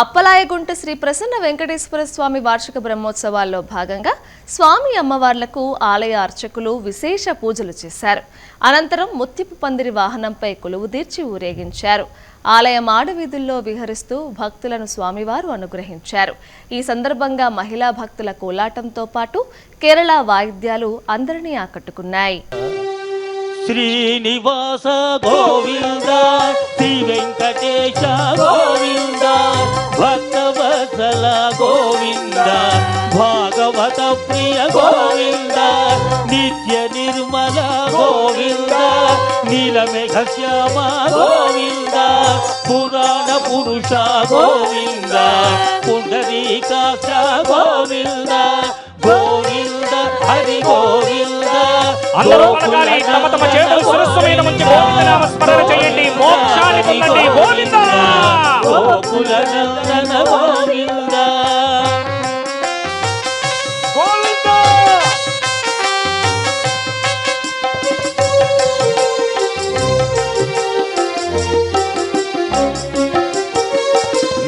అప్పలాయగుంట శ్రీ ప్రసన్న వెంకటేశ్వర స్వామి వార్షిక బ్రహ్మోత్సవాల్లో భాగంగా స్వామి అమ్మవార్లకు ఆలయ అర్చకులు విశేష పూజలు చేశారు. అనంతరం ముత్తిపు పందిరి వాహనంపై కొలువుదీర్చి ఊరేగించారు. ఆలయం ఆడవీధుల్లో విహరిస్తూ భక్తులను స్వామివారు అనుగ్రహించారు. ఈ సందర్భంగా మహిళా భక్తుల కోలాటంతో పాటు కేరళ వాయిద్యాలు అందరినీ ఆకట్టుకున్నాయి. శ్రీనివాస గోవింద శ్రీ వెంకటేశ భాగవత ప్రియ గోవింద నిత్య నిర్మల గోవింద నీలమేఘ శ్యామ గోవింద పురాణ పురుష గోవింద పుండరీకాక్ష గోవింద గోవింద హరి గోవింద అందరూ పలకాలి తమ తమ చేతులు గోవిందనామ స్మరణ చేయండి. మోక్షాన్ని పొందండి. గోవింద! గోకుల నందన గోవింద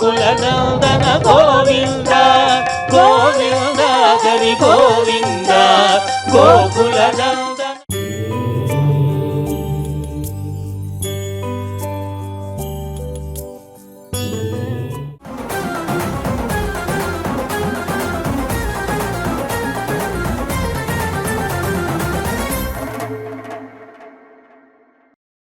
కులనందన గోవింద గోవింద గరి గో